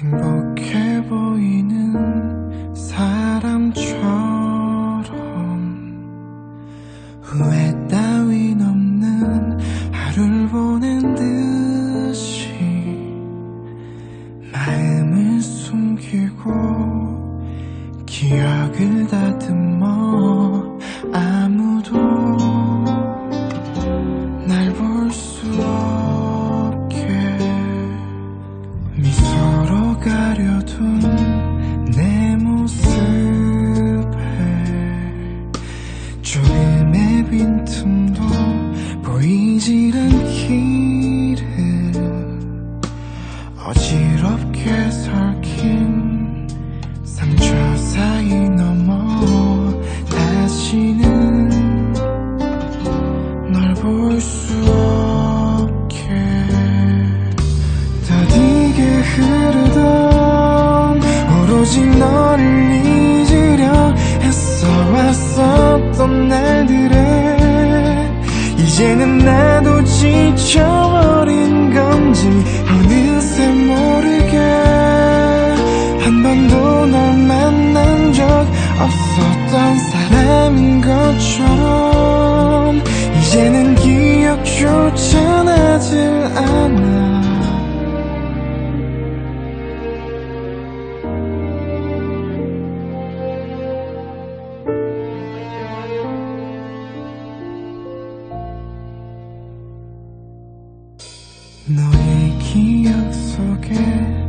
행복해 보이는 사람처럼. 후회 따윈 없는 하루를 보낸 듯이 마음을 숨기고 기억을 다듬어 아무도 날 볼 수 없게 미소로 가려둔 내 모습에 조금의 빈틈도 보이질 않기를 어지럽게 설킨 상처 사이 넘어 다시는 널 볼 수 없게 더디게 흐르던 오로지 너를 잊으려 애써 왔었던 날들에. 이제는 나도 지쳐버린 건지 어느새 모르게 한 번도 널 만난 적 없었던 사람인 것처럼 너의 기억 속에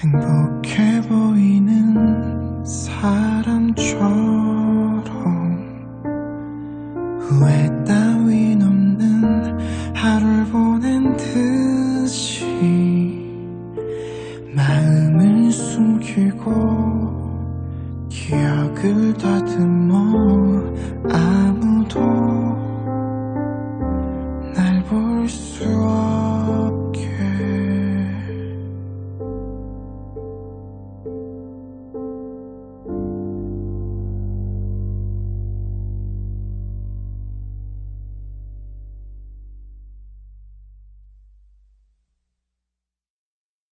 행복해 보이는 사람처럼 후회 따윈 없는 하루를 보낸 듯이 마음을 숨기고 기억을 다듬어 아무도